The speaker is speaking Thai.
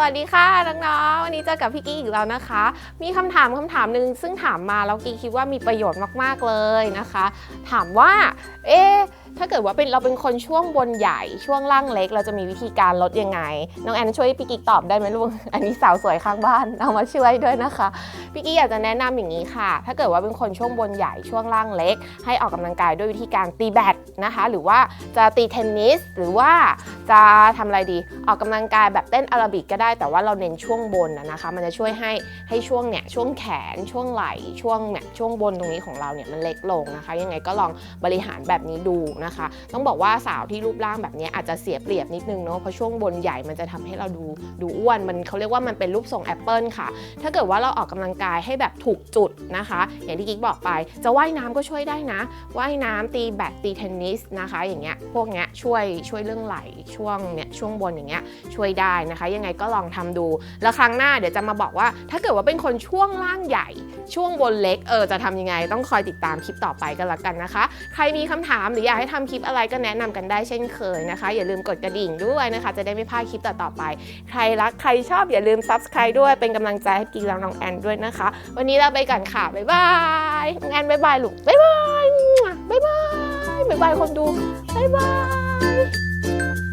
วัสดีค่ะน้องๆวันนี้เจอกับพี่กี้อีกแล้วนะคะ มีคำถามคำถามหนึ่งซึ่งถามมาแล้วกี้คิดว่ามีประโยชน์มากๆเลยนะคะ ถามว่า เอ๊ถ้าเกิดว่าเป็นเราเป็นคนช่วงบนใหญ่ช่วงล่างเล็ก เราจะมีวิธีการลดยังไง น้องแอนช่วยพี่กิ๊กตอบได้ไหมลูก อันนี้สาวสวยข้างบ้านเอามาช่วยด้วยนะคะพี่กี้อยากจะแนะนำอย่างนี้ค่ะ ถ้าเกิดว่าเป็นคนช่วงบนใหญ่ช่วงล่างเล็ก ให้ออกกำลังกายด้วยวิธีการตีแบดนะคะ หรือว่าจะตีเทนนิสหรือว่าจะทำอะไรดีออกกำลังกายแบบเต้นอาราบิกก็ได้ แต่ว่าเราเน้นช่วงบนนะนะคะ มันจะช่วยให้ให้ช่วงเนี่ยช่วงแขนช่วงไหล่ช่วงเนี่ยช่วงบนตรงนี้ของเราเนี่ยมันเล็กลงนะคะ ยังไงก็ลองบริหารแบบนี้ดูนะคะ ต้องบอกว่าสาวที่รูปร่างแบบนี้อาจจะเสียเปรียบนิดนึงเนาะเพราะช่วงบนใหญ่มันจะทำให้เราดูดูอ้วนมันเขาเรียกว่ามันเป็นรูปทรงแอปเปิลค่ะ ถ้าเกิดว่าเราออกกำลังกายให้แบบถูกจุดนะคะ อย่างที่กิ๊กบอกไป จะว่ายน้ำก็ช่วยได้นะว่ายน้ำตีแบดตีเทนนิสนะคะ อย่างเงี้ยพวกเนี้ยช่วยช่วยเรื่องไหล่ช่วงเนี้ยช่วงบนอย่างเงี้ยช่วยได้นะคะ ยังไงก็ลองทำดู แล้วครั้งหน้าเดี๋ยวจะมาบอกว่า ถ้าเกิดว่าเป็นคนช่วงล่างใหญ่ ช่วงบนเล็กเออจะทำยังไงต้องคอยติดตามคลิปต่อไปกันละกันนะคะ ใครมีคำถามหรืออยากให้ทำคลิปอะไรก็แนะนำกันได้เช่นเคยนะคะ อย่าลืมกดกระดิ่งด้วยนะคะ จะได้ไม่พลาดคลิปต่อๆไป ใครรักใครชอบอย่าลืม subscribe ด้วยเป็นกำลังใจให้กีแล้วน้องแอนด้วยนะคะ วันนี้เราไปกันค่ะ บ๊ายบายแอนบ๊ายบายลูกบ๊ายบายบ๊ายบายบ๊ายบายคนดูบ๊ายบาย